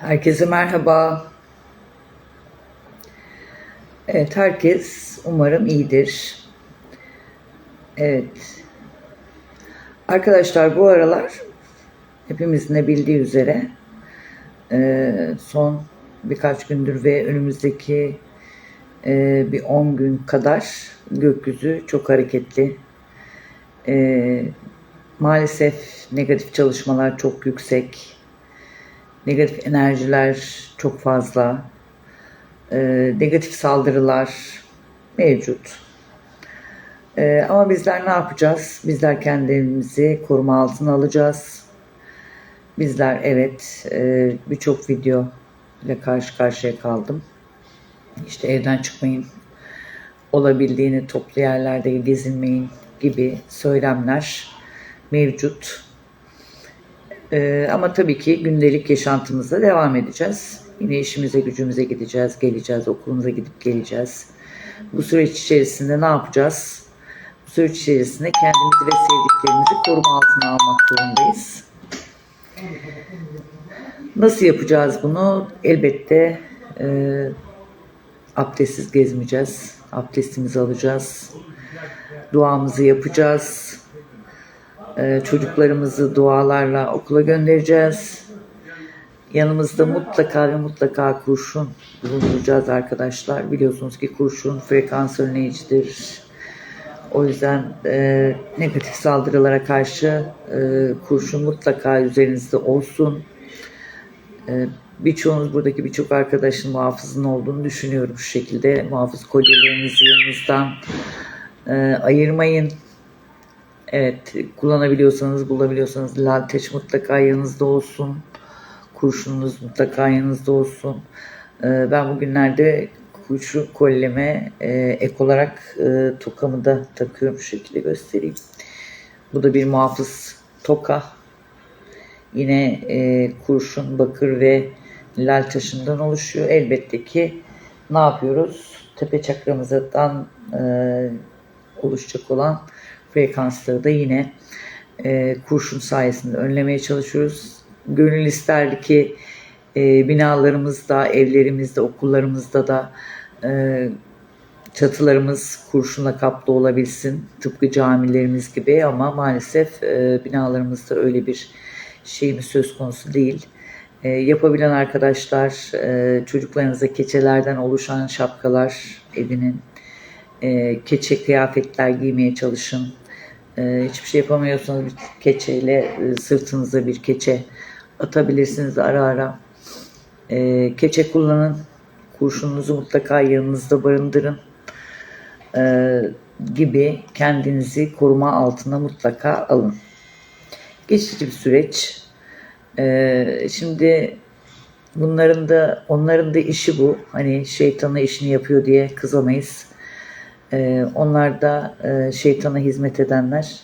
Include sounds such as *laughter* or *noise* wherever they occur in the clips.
Herkese merhaba. Evet, herkes umarım iyidir. Evet. Arkadaşlar bu aralar hepimizin de bildiği üzere e, son birkaç gündür ve önümüzdeki e, bir 10 gün kadar gökyüzü çok hareketli. E, maalesef negatif çalışmalar çok yüksek negatif enerjiler çok fazla, e, negatif saldırılar mevcut. E, ama bizler ne yapacağız? Bizler kendimizi koruma altına alacağız. Bizler evet e, birçok video ile karşı karşıya kaldım. İşte evden çıkmayın, olabildiğini toplu yerlerde gezinmeyin gibi söylemler mevcut. Ee, ama tabii ki gündelik yaşantımıza devam edeceğiz. Yine işimize gücümüze gideceğiz, geleceğiz, okulumuza gidip geleceğiz. Bu süreç içerisinde ne yapacağız? Bu süreç içerisinde kendimizi ve sevdiklerimizi koruma altına almak zorundayız. Nasıl yapacağız bunu? Elbette e, abdestsiz gezmeyeceğiz. Abdestimizi alacağız. Duamızı yapacağız. Ee, çocuklarımızı dualarla okula göndereceğiz. Yanımızda mutlaka ve mutlaka kurşun bulunduracağız arkadaşlar. Biliyorsunuz ki kurşun frekans önleyicidir. O yüzden e, negatif saldırılara karşı e, kurşun mutlaka üzerinizde olsun. E, birçoğunuz buradaki birçok arkadaşın muhafızın olduğunu düşünüyorum şu şekilde. Muhafız kolyelerinizi yanınızdan e, ayırmayın. Evet kullanabiliyorsanız bulabiliyorsanız lalteç mutlaka yanınızda olsun. Kurşununuz mutlaka yanınızda olsun. Ee, ben bugünlerde kurşun kolleme e, ek olarak e, tokamı da takıyorum. Şu şekilde göstereyim. Bu da bir muhafız toka. Yine e, kurşun, bakır ve lal taşından oluşuyor. Elbette ki ne yapıyoruz? Tepe çakramızdan e, oluşacak olan frekansları da yine e, kurşun sayesinde önlemeye çalışıyoruz. Gönül isterdi ki e, binalarımızda, evlerimizde, okullarımızda da e, çatılarımız kurşunla kaplı olabilsin. Tıpkı camilerimiz gibi ama maalesef e, binalarımızda öyle bir şeyimiz söz konusu değil. E, yapabilen arkadaşlar e, çocuklarınıza keçelerden oluşan şapkalar edinin. E, keçe kıyafetler giymeye çalışın. E, hiçbir şey yapamıyorsanız bir keçeyle e, sırtınıza bir keçe atabilirsiniz ara ara. E, keçe kullanın. Kurşununuzu mutlaka yanınızda barındırın. E, gibi kendinizi koruma altına mutlaka alın. Geçici bir süreç. Şimdi bunların da onların da işi bu. Hani şeytana işini yapıyor diye kızamayız ee, onlar da e, şeytana hizmet edenler.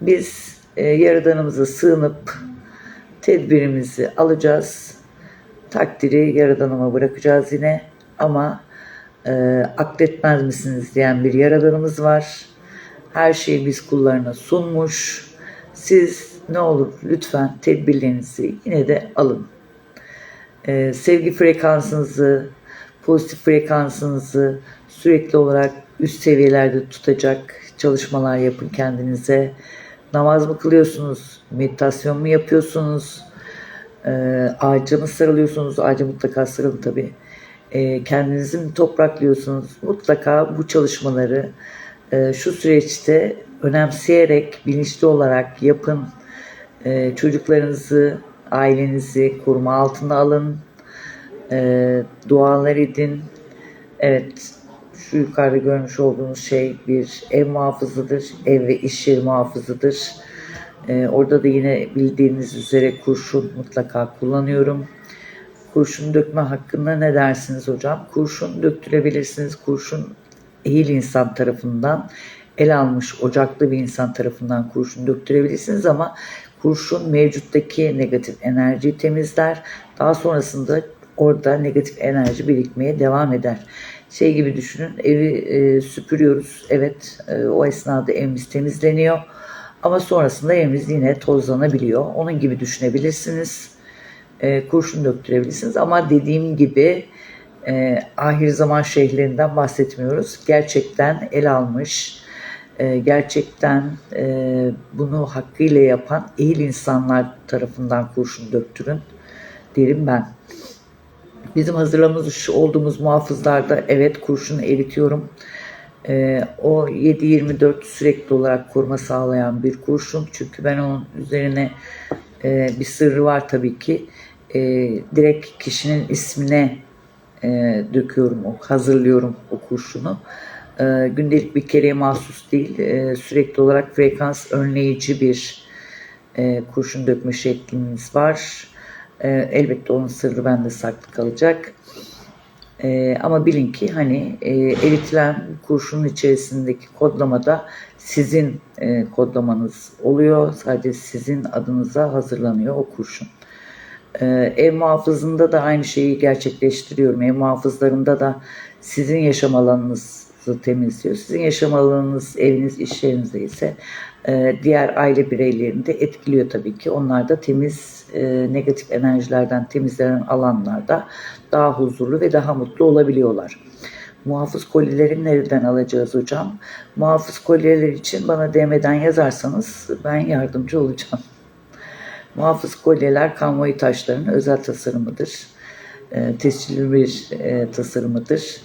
Biz e, Yaradanımıza sığınıp tedbirimizi alacağız. Takdiri Yaradanıma bırakacağız yine. Ama e, akletmez misiniz diyen bir Yaradanımız var. Her şeyi biz kullarına sunmuş. Siz ne olur lütfen tedbirlerinizi yine de alın. Ee, sevgi frekansınızı, pozitif frekansınızı sürekli olarak üst seviyelerde tutacak çalışmalar yapın kendinize. Namaz mı kılıyorsunuz? Meditasyon mu yapıyorsunuz? E, ağaca mı sarılıyorsunuz? Ağaca mutlaka sarılın tabii. E, kendinizi mi topraklıyorsunuz? Mutlaka bu çalışmaları e, şu süreçte önemseyerek, bilinçli olarak yapın. E, çocuklarınızı, ailenizi koruma altına alın. E, dualar edin. Evet, şu yukarıda görmüş olduğunuz şey bir ev muhafızıdır. Ev ve iş yeri muhafızıdır. Ee, orada da yine bildiğiniz üzere kurşun mutlaka kullanıyorum. Kurşun dökme hakkında ne dersiniz hocam? Kurşun döktürebilirsiniz. Kurşun ehil insan tarafından el almış ocaklı bir insan tarafından kurşun döktürebilirsiniz ama kurşun mevcuttaki negatif enerjiyi temizler. Daha sonrasında orada negatif enerji birikmeye devam eder şey gibi düşünün evi e, süpürüyoruz. Evet e, o esnada evimiz temizleniyor. Ama sonrasında evimiz yine tozlanabiliyor. Onun gibi düşünebilirsiniz. e, kurşun döktürebilirsiniz. Ama dediğim gibi e, ahir zaman şeyhlerinden bahsetmiyoruz. Gerçekten el almış, e, gerçekten e, bunu hakkıyla yapan ehil insanlar tarafından kurşun döktürün derim ben. Bizim hazırlamış olduğumuz muhafızlarda evet kurşunu eritiyorum. Ee, o 7-24 sürekli olarak koruma sağlayan bir kurşun. Çünkü ben onun üzerine e, bir sırrı var tabii ki. E, direkt kişinin ismine e, döküyorum, hazırlıyorum o kurşunu. E, gündelik bir kereye mahsus değil, e, sürekli olarak frekans önleyici bir e, kurşun dökme şeklimiz var. E, elbette onun sırrı bende saklı kalacak. E, ama bilin ki hani e, eritilen kurşunun içerisindeki kodlamada sizin e, kodlamanız oluyor. Sadece sizin adınıza hazırlanıyor o kurşun. E, ev muhafızında da aynı şeyi gerçekleştiriyorum. Ev muhafızlarında da sizin yaşam alanınızı temizliyor. Sizin yaşam alanınız, eviniz, iş yerinizde ise e, diğer aile bireylerini de etkiliyor tabii ki. Onlar da temiz, e, negatif enerjilerden temizlenen alanlarda daha huzurlu ve daha mutlu olabiliyorlar. Muhafız kolileri nereden alacağız hocam? Muhafız koliler için bana DM'den yazarsanız ben yardımcı olacağım. Muhafız kolyeler kanvayı taşlarının özel tasarımıdır. E, tescilli bir e, tasarımıdır.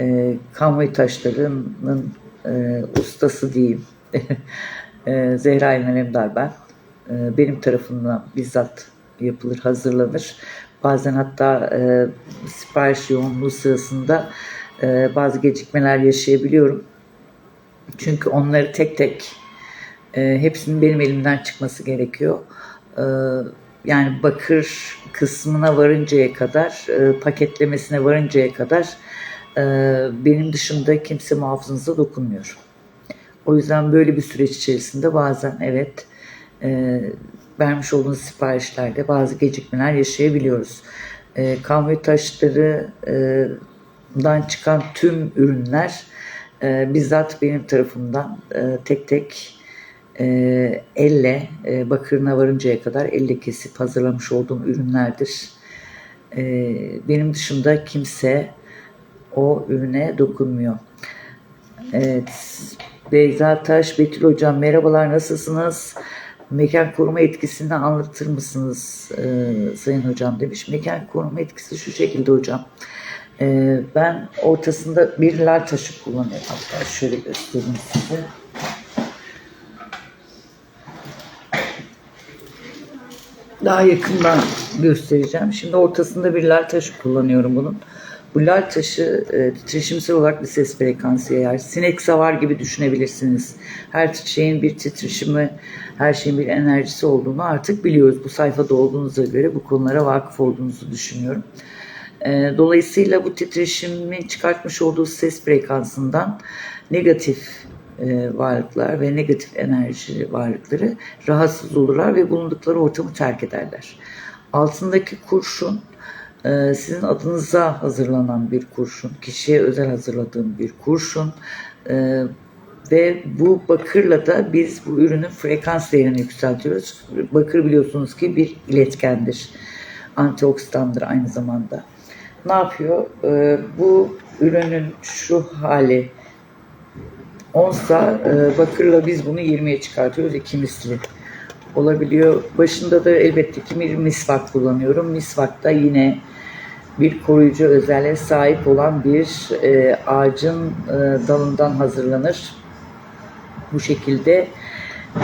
E, kanvayı taşlarının e, ustası diyeyim. *laughs* e, Zehra Elmelemdar ben. E, benim tarafımdan bizzat yapılır, hazırlanır. Bazen hatta e, sipariş yoğunluğu sırasında e, bazı gecikmeler yaşayabiliyorum. Çünkü onları tek tek e, hepsinin benim elimden çıkması gerekiyor. E, yani bakır kısmına varıncaya kadar, e, paketlemesine varıncaya kadar benim dışında kimse muhafızınıza dokunmuyor. O yüzden böyle bir süreç içerisinde bazen evet e, vermiş olduğunuz siparişlerde bazı gecikmeler yaşayabiliyoruz. E, kahve taşlarından çıkan tüm ürünler e, bizzat benim tarafımdan e, tek tek e, elle e, bakırına varıncaya kadar elle kesip hazırlamış olduğum ürünlerdir. E, benim dışında kimse o ürüne dokunmuyor. Evet. Beyza Taş, Betül Hocam merhabalar nasılsınız? Mekan koruma etkisini anlatır mısınız e, Sayın Hocam demiş. Mekan koruma etkisi şu şekilde hocam. E, ben ortasında bir lal taşı kullanıyorum. Hatta şöyle göstereyim size. Daha yakından göstereceğim. Şimdi ortasında bir lal taşı kullanıyorum bunun. Bu lal taşı e, titreşimsel olarak bir ses frekansı yayar. Sinek savar gibi düşünebilirsiniz. Her şeyin bir titreşimi, her şeyin bir enerjisi olduğunu artık biliyoruz. Bu sayfada olduğunuza göre bu konulara vakıf olduğunuzu düşünüyorum. E, dolayısıyla bu titreşimin çıkartmış olduğu ses frekansından negatif e, varlıklar ve negatif enerji varlıkları rahatsız olurlar ve bulundukları ortamı terk ederler. Altındaki kurşun e, sizin adınıza hazırlanan bir kurşun, kişiye özel hazırladığım bir kurşun e, ve bu bakırla da biz bu ürünün frekans değerini yükseltiyoruz. Bakır biliyorsunuz ki bir iletkendir, antioksidandır aynı zamanda. Ne yapıyor? E, bu ürünün şu hali onsa bakırla biz bunu 20'ye çıkartıyoruz iki misli olabiliyor. Başında da elbette ki bir misvak kullanıyorum. Misvak da yine bir koruyucu özelliğe sahip olan bir e, ağacın e, dalından hazırlanır. Bu şekilde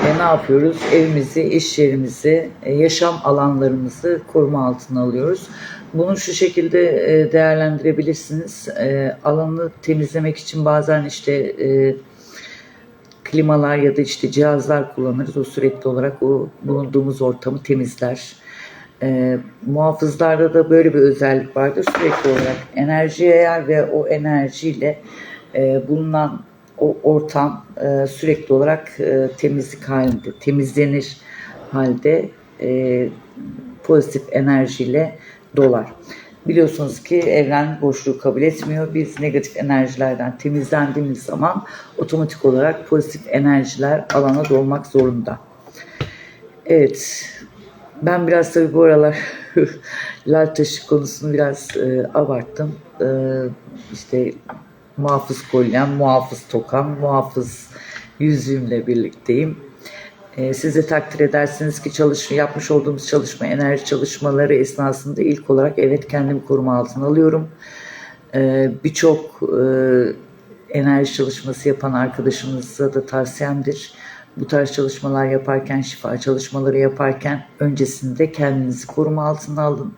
e, ne yapıyoruz? Evimizi, iş yerimizi, e, yaşam alanlarımızı koruma altına alıyoruz. Bunu şu şekilde e, değerlendirebilirsiniz. E, alanı temizlemek için bazen işte e, klimalar ya da işte cihazlar kullanırız. O sürekli olarak o bulunduğumuz ortamı temizler. E, muhafızlarda da böyle bir özellik vardır. Sürekli olarak enerji yayar ve o enerjiyle e, bulunan o ortam e, sürekli olarak e, temizlik halinde, temizlenir halde e, pozitif enerjiyle dolar. Biliyorsunuz ki evren boşluğu kabul etmiyor. Biz negatif enerjilerden temizlendiğimiz zaman otomatik olarak pozitif enerjiler alana dolmak zorunda. Evet, Ben biraz tabii bu aralar *laughs* lal taşı konusunu biraz e, abarttım. E, işte muhafız kolyem, muhafız tokam, muhafız yüzüğümle birlikteyim. E, siz de takdir edersiniz ki çalışma, yapmış olduğumuz çalışma, enerji çalışmaları esnasında ilk olarak evet kendimi koruma altına alıyorum. E, Birçok e, enerji çalışması yapan arkadaşımıza da tavsiyemdir. Bu tarz çalışmalar yaparken, şifa çalışmaları yaparken öncesinde kendinizi koruma altına alın.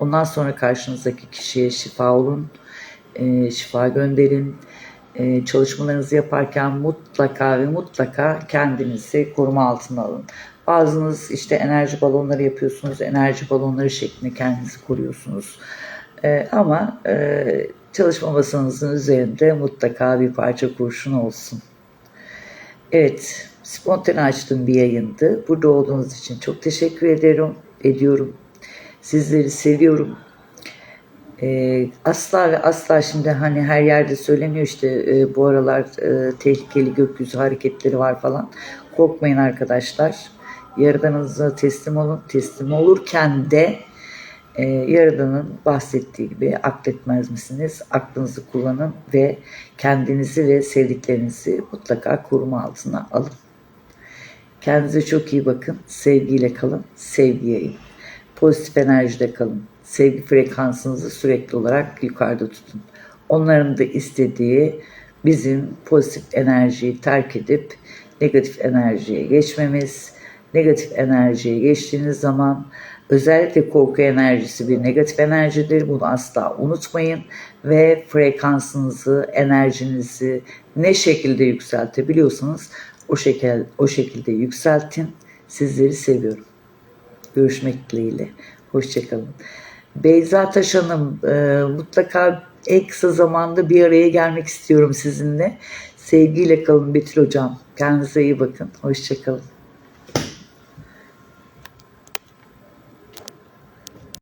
Ondan sonra karşınızdaki kişiye şifa olun, e, şifa gönderin. E, çalışmalarınızı yaparken mutlaka ve mutlaka kendinizi koruma altına alın. Bazınız işte enerji balonları yapıyorsunuz, enerji balonları şeklinde kendinizi koruyorsunuz. E, ama e, çalışma masanızın üzerinde mutlaka bir parça kurşun olsun. Evet, spontane açtığım bir yayındı. Burada olduğunuz için çok teşekkür ederim, ediyorum. Sizleri seviyorum. Ee, asla ve asla şimdi hani her yerde söyleniyor işte e, bu aralar e, tehlikeli gökyüzü hareketleri var falan. Korkmayın arkadaşlar. Yaradanınıza teslim olun. Teslim olurken de e, Yaradan'ın bahsettiği gibi akletmez misiniz? Aklınızı kullanın ve kendinizi ve sevdiklerinizi mutlaka koruma altına alın. Kendinize çok iyi bakın. Sevgiyle kalın. Sevgi yayın. Pozitif enerjide kalın. Sevgi frekansınızı sürekli olarak yukarıda tutun. Onların da istediği bizim pozitif enerjiyi terk edip negatif enerjiye geçmemiz. Negatif enerjiye geçtiğiniz zaman özellikle korku enerjisi bir negatif enerjidir. Bunu asla unutmayın ve frekansınızı, enerjinizi ne şekilde yükseltebiliyorsanız o şekilde o şekilde yükseltin. Sizleri seviyorum. Görüşmek dileğiyle. Hoşçakalın. Beyza Taş Hanım e, mutlaka en kısa zamanda bir araya gelmek istiyorum sizinle. Sevgiyle kalın Betül Hocam. Kendinize iyi bakın. Hoşçakalın.